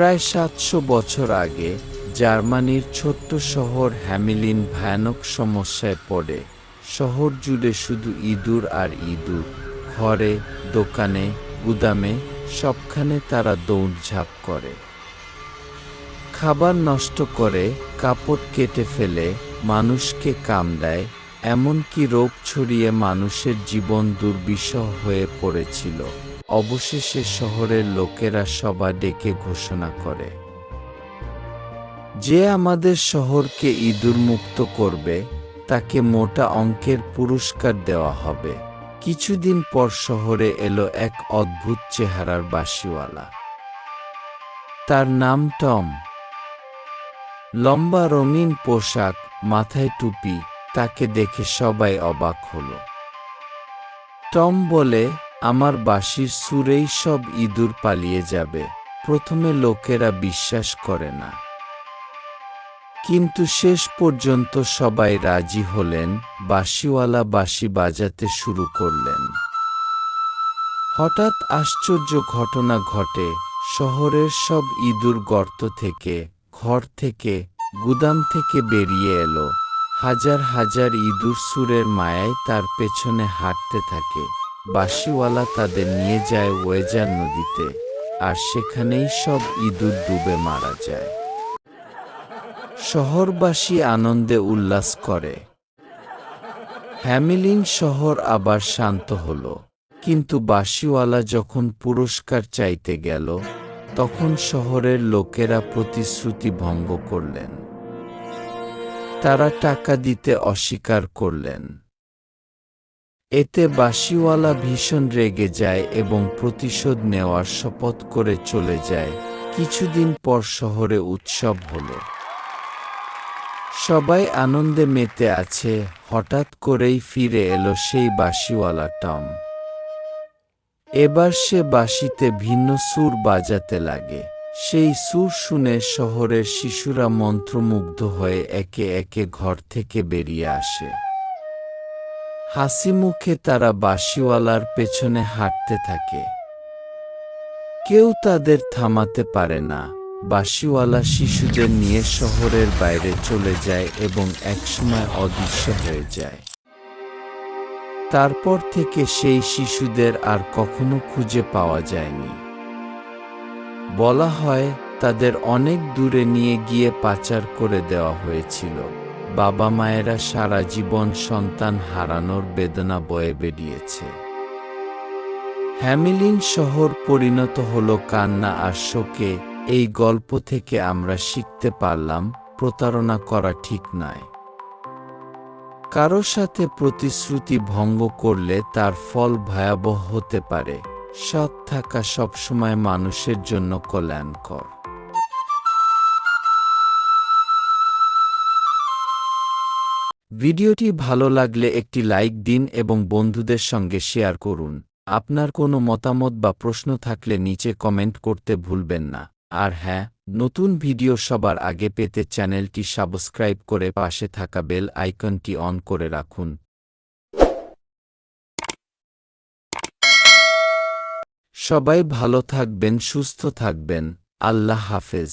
প্রায় সাতশো বছর আগে জার্মানির ছোট্ট শহর হ্যামিলিন ভয়ানক সমস্যায় পড়ে। শহর জুড়ে শুধু ইঁদুর আর ইঁদুর, ঘরে, দোকানে, গুদামে, সবখানে তারা দৌড়ঝাঁপ করে। খাবার নষ্ট করে কাপড় কেটে ফেলে মানুষকে কামড়ায় এমনকি রোগ ছড়িয়ে মানুষের জীবন দুর্বিষহ হয়ে পড়েছিল। অবশেষে শহরের লোকেরা সবা ডেকে ঘোষণা করে, যে আমাদের শহরকে ইঁদুর মুক্ত করবে, তাকে মোটা অঙ্কের পুরস্কার দেওয়া হবে। কিছুদিন পর শহরে এলো এক অদ্ভুত চেহারার বাসিওয়ালা তার নাম টম। লম্বা রঙিন পোশাক, মাথায় টুপি, তাকে দেখে সবাই অবাক হল। টম বলে আমার বাঁশির সুরেই সব ইঁদুর পালিয়ে যাবে। প্রথমে লোকেরা বিশ্বাস করে না। কিন্তু শেষ পর্যন্ত সবাই রাজি হলেন, বাঁশিওয়ালা বাঁশি বাজাতে শুরু করলেন। হঠাৎ আশ্চর্য ঘটনা ঘটে, শহরের সব ইঁদুর গর্ত থেকে, ঘর থেকে, গুদাম থেকে বেরিয়ে এলো। হাজার হাজার ইঁদুর সুরের মায়ায় তার পেছনে হাঁটতে থাকে। বাঁশিওয়ালা তাদের নিয়ে যায় ওয়েজার নদীতে, আর সেখানেই সব ইঁদুর ডুবে মারা যায়। শহরবাসী আনন্দে উল্লাস করে। হ্যামিলিন শহর আবার শান্ত হল, কিন্তু বাঁশিওয়ালা যখন পুরস্কার চাইতে গেল, তখন শহরের লোকেরা প্রতিশ্রুতি ভঙ্গ করলেন। তারা টাকা দিতে অস্বীকার করলেন। এতে বাঁশিওয়ালা ভীষণ রেগে যায় এবং প্রতিশোধ নেওয়ার শপথ করে চলে যায়। কিছুদিন পর শহরে উৎসব হল। সবাই আনন্দে মেতে আছে, হঠাৎ করেই ফিরে এলো সেই বাঁশিওয়ালা টম। এবার সে বাঁশিতে ভিন্ন সুর বাজাতে লাগে। সেই সুর শুনে শহরের শিশুরা মন্ত্রমুগ্ধ হয়ে একে একে ঘর থেকে বেরিয়ে আসে। হাসি মুখে তারা বাঁশিওয়ালার পেছনে হাঁটতে থাকে। কেউ তাদের থামাতে পারে না। বাঁশিওয়ালা শিশুদের নিয়ে শহরের বাইরে চলে যায় এবং একসময় অদৃশ্য হয়ে যায়। তারপর থেকে সেই শিশুদের আর কখনো খুঁজে পাওয়া যায়নি। বলা হয়, তাদের অনেক দূরে নিয়ে গিয়ে পাচার করে দেওয়া হয়েছিল। বাবা মায়েরা সারা জীবন সন্তান হারানোর বেদনা বয়ে বেরিয়েছে হ্যামিলিন শহর পরিণত হল কান্না আর শোকে। এই গল্প থেকে আমরা শিখতে পারলাম, প্রতারণা করা ঠিক নয়। কারও সাথে প্রতিশ্রুতি ভঙ্গ করলে তার ফল ভয়াবহ হতে পারে। সৎ থাকা সবসময় মানুষের জন্য কল্যাণকর। ভিডিওটি ভালো লাগলে একটি লাইক দিন এবং বন্ধুদের সঙ্গে শেয়ার করুন। আপনার কোনো মতামত বা প্রশ্ন থাকলে নিচে কমেন্ট করতে ভুলবেন না। আর হ্যাঁ নতুন ভিডিও সবার আগে পেতে চ্যানেলটি সাবস্ক্রাইব করে পাশে থাকা বেল আইকনটি অন করে রাখুন। সবাই ভালো থাকবেন, সুস্থ থাকবেন। আল্লাহ হাফেজ।